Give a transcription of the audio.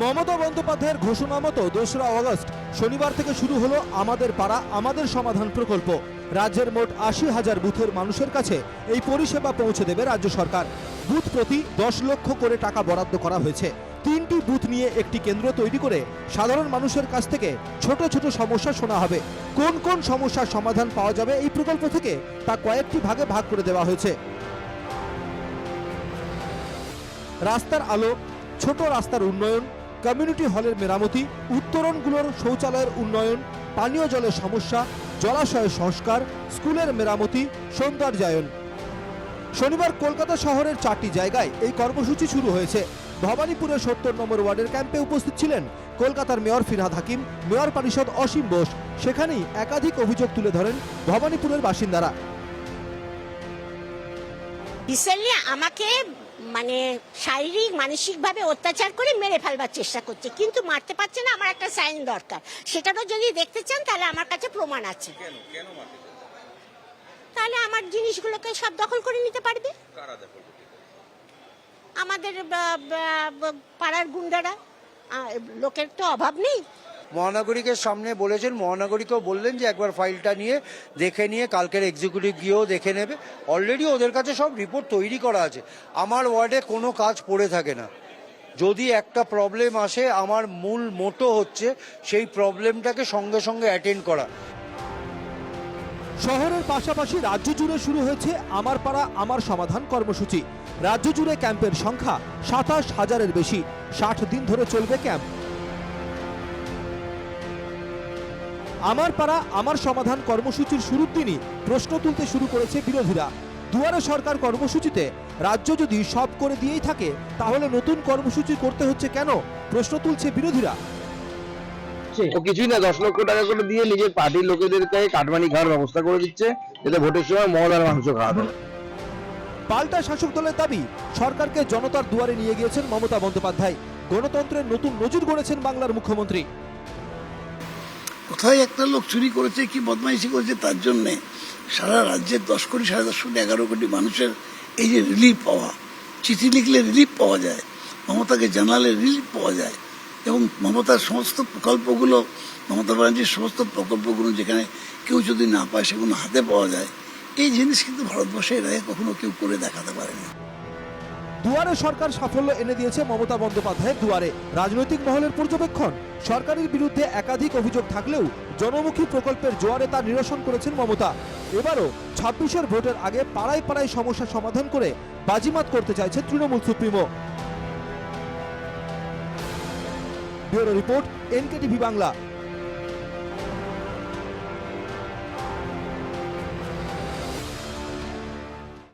মমতা বন্দ্যোপাধ্যায়ের ঘোষণা মতো দোসরা অগস্ট শনিবার থেকে শুরু হলো আমাদের পাড়া, আমাদের সমাধান প্রকল্প। রাজ্যের মোট আশি হাজার বুথের মানুষের কাছে এই পরিষেবা পৌঁছে দেবে রাজ্য সরকার। বুথ প্রতি দশ লক্ষ করে টাকা বরাদ্দ করা হয়েছে। তিনটি বুথ নিয়ে একটি কেন্দ্র তৈরি করে সাধারণ মানুষের কাছ থেকে ছোট ছোট সমস্যা শোনা হবে। কোন কোন সমস্যার সমাধান পাওয়া যাবে এই প্রকল্প থেকে তা কয়েকটি ভাগে ভাগ করে দেওয়া হয়েছে। রাস্তার আলো, ছোট রাস্তার উন্নয়ন কমিউনিটি হলের মেরামতি, উত্তরণগুলোর শৌচালয়ের উন্নয়ন, পানীয় জলের সমস্যা জলাশয়ের সংস্কার, স্কুলের মেরামতি, সৌন্দর্যায়ন। শনিবার কলকাতা শহরের চারটি জায়গায় এই কর্মসূচি শুরু হয়েছে। ভবানীপুরের সত্তর নম্বর ওয়ার্ডের ক্যাম্পে উপস্থিত ছিলেন কলকাতার মেয়র ফিরহাদ হাকিম, মেয়র পরিষদ অসীম বোস। সেখানেই একাধিক অভিযোগ তুলে ধরেন ভবানীপুরের বাসিন্দারা। রিসেন্টলি আমাকে মানে শারীরিক মানসিকভাবে অত্যাচার করে মেরে ফেলবার চেষ্টা করছে। কিন্তু মারতে পারছে না আমার একটা সাইন দরকার। সেটারও যদি দেখতে চান তাহলে আমার কাছে প্রমাণ আছে? তাহলে আমার জিনিসগুলোকে সব দখল করে নিতে পারবে? আমাদের পাড়ার গুন্ডারা। লোকের তো অভাব নেই। মহানগরীকের সামনে বলেছেন, মহানগরীকেও বললেন যে একবার ফাইলটা নিয়ে দেখে নিয়ে কালকের এক্সিকিউটিভ গিয়েও দেখে নেবে। অলরেডি ওদের কাছে সব রিপোর্ট তৈরি করা আছে। আমার ওয়ার্ডে কোনো কাজ পড়ে থাকে না। যদি একটা প্রবলেম আসে, আমার মূল মোটো হচ্ছে সেই প্রবলেমটাকে সঙ্গে সঙ্গে অ্যাটেন্ড করা। শহরের পাশাপাশি রাজ্য জুড়ে শুরু হয়েছে আমার পাড়া, আমার সমাধান কর্মসূচি। রাজ্য জুড়ে ক্যাম্পের সংখ্যা সাতাশ হাজারের বেশি। ষাট দিন ধরে চলবে ক্যাম্প। আমার পাড়া আমার সমাধান কর্মসূচির শুরুর দিনই প্রশ্ন তুলতে শুরু করেছে বিরোধীরা। দুয়ারে সরকার কর্মসূচিতে রাজ্য যদি সব করে দিয়েই থাকে তাহলে নতুন কর্মসূচি করতে হচ্ছে কেন? প্রশ্ন তুলছে বিরোধীরা। ও কিছুই না দশ লক্ষ টাকা করে দিয়ে নিজের পার্টির লোকেদেরকে কাটমানি খাওয়ার ব্যবস্থা করে দিচ্ছে যাতে ভোটের সময় মদ আর মাংস খাওয়া পাল্টা শাসক দলের দাবি সরকারকে জনতার দুয়ারে নিয়ে গিয়েছেন মমতা বন্দ্যোপাধ্যায়। গণতন্ত্রের নতুন নজির গড়েছেন বাংলার মুখ্যমন্ত্রী। কোথায় একটা লোক চুরি করেছে, কি বদমাইশি করেছে তার জন্যে সারা রাজ্যের দশ কোটি, সাড়ে দশ কোটি, এগারো কোটি মানুষের এই যে রিলিফ পাওয়া, চিঠি লিখলে রিলিফ পাওয়া যায়, মমতাকে জানালে রিলিফ পাওয়া যায়। এবং মমতার সমস্ত প্রকল্পগুলো, মমতা ব্যানার্জির সমস্ত প্রকল্পগুলো যেখানে কেউ যদি না পায় সেগুলো হাতে পাওয়া যায়। এই জিনিস কিন্তু ভারতবর্ষে এর কখনো কেউ করে দেখাতে পারেনি। দুয়ারে সরকার সাফল্য এনে দিয়েছে মমতা বন্দ্যোপাধ্যায়ের দুয়ারে। রাজনৈতিক মহলের পর্যবেক্ষণ, সরকারের বিরুদ্ধে একাধিক অভিযোগ থাকলেও জনমুখী প্রকল্পের জোয়ারে তা নিরসন করেছেন মমতা। এবারও ছাব্বিশের ভোটের আগে পাড়ায় পাড়ায় সমস্যা সমাধান করে বাজিমাত করতে চাইছে Trinamool supremo. Bureau report, NKTV Bangla.